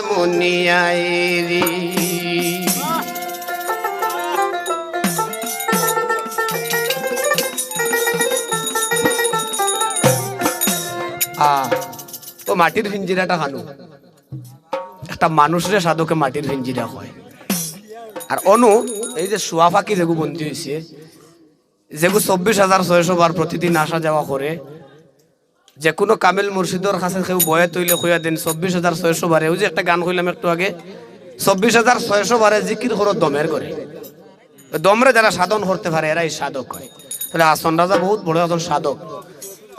মুনিয়াইরি ও মাটির পিঞ্জিরাটা খানো একটা মানুষের সাধকে মাটির পিঞ্জিরা হয় আর অনু, এই যে শুয়া ফাঁকি যেগু বন্দী হয়েছে যেগু চব্বিশ হাজার ছয়শো বার প্রতিদিন আসা যাওয়া করে যে কোনো কামিল মুর্শিদর কাছে কেউ বয়ে তৈলে খুঁয়া দিন, চব্বিশ হাজার ছয়শো বারে ওই যে একটা গান কইলাম একটু আগে। চব্বিশ হাজার ছয়শো বারে জিকির করো দমের করে দমরে যারা সাধন করতে পারে, এরাই সাধক হয়। তাহলে আসন রাজা বহুত বড় একজন সাধক।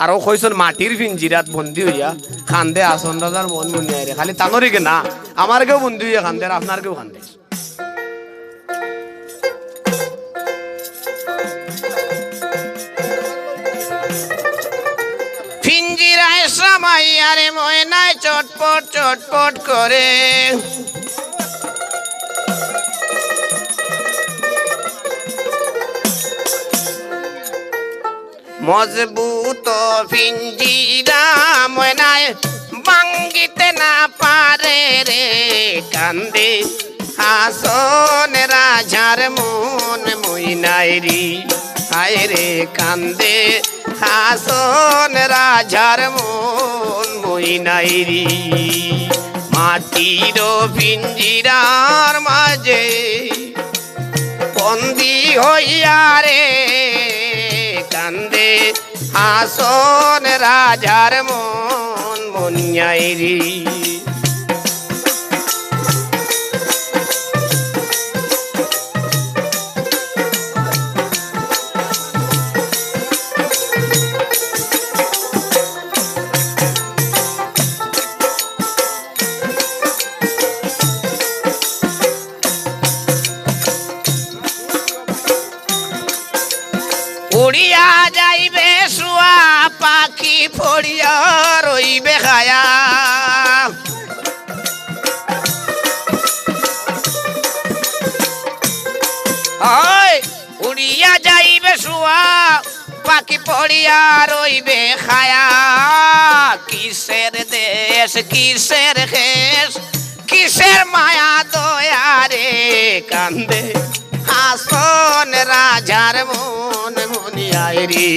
আর ও কইসন মাটির পিঞ্জিরাত বন্দি হইয়া খান্দে আসন রাজার মন মুনিয়াই রে। খালি তানোরই না আমার কেউ বন্দি হইয়া খান্দে আর আপনার কেউ খান্দে। চটপট করে। মজবুত পিঞ্জিরা ময়নায় বাঙ্গিতে না পারে রে কান্দে। হাসন রাজার মন মইনাইরি হায় রে কান্দে। হাসন রাজার মন মইনাইরি মাটির পিঞ্জিরার মাঝে বন্দি হইয়া রে। কান্দে আসন রাজার মন মনিয়াইরি উড়িয়া যাইবে শুয়া, পাখি ফড়িয়া রইবে খায়া উড়িয়া যাইবে শুয়া, পাখি পড়িয়া রইবে খায়া কিসের দেশ, কিসের খেস কিসের মায়া দয়া রে কান্দে। হাসন রাজার মন মনিয়াই রে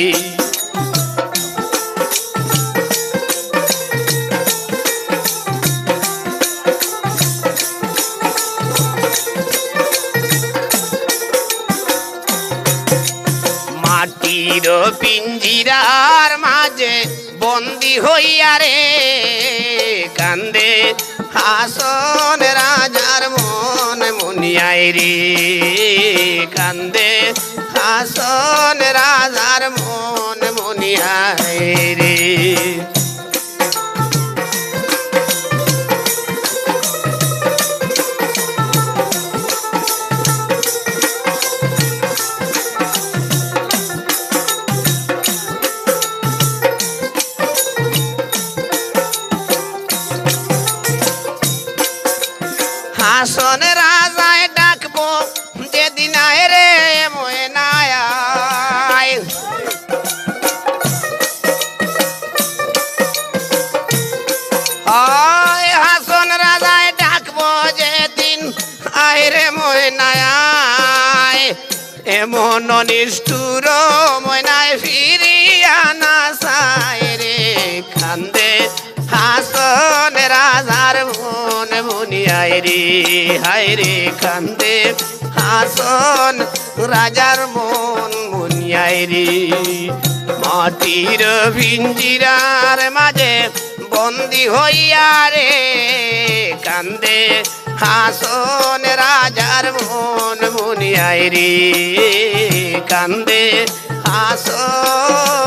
মাটির পিঞ্জিরার মাঝে বন্দি হইয়া কান্দে হাসন রাজার মন মুনিয়াই রে কান্দে হাসন মন এমন নিষ্ঠুর ময়নায় ফিরিয়া না সায় রে। কান্দে হাসন রাজার মন মুনিয়ায় রে। হায় রে, কান্দে হাসন রাজার মন মুনিয়ায় রে। মাটির ভিঞ্জিরার মাঝে বন্দি হইয়া রে। কান্দে হাসন রাজার মন মুনিয়ায় রে কান্দে হাসন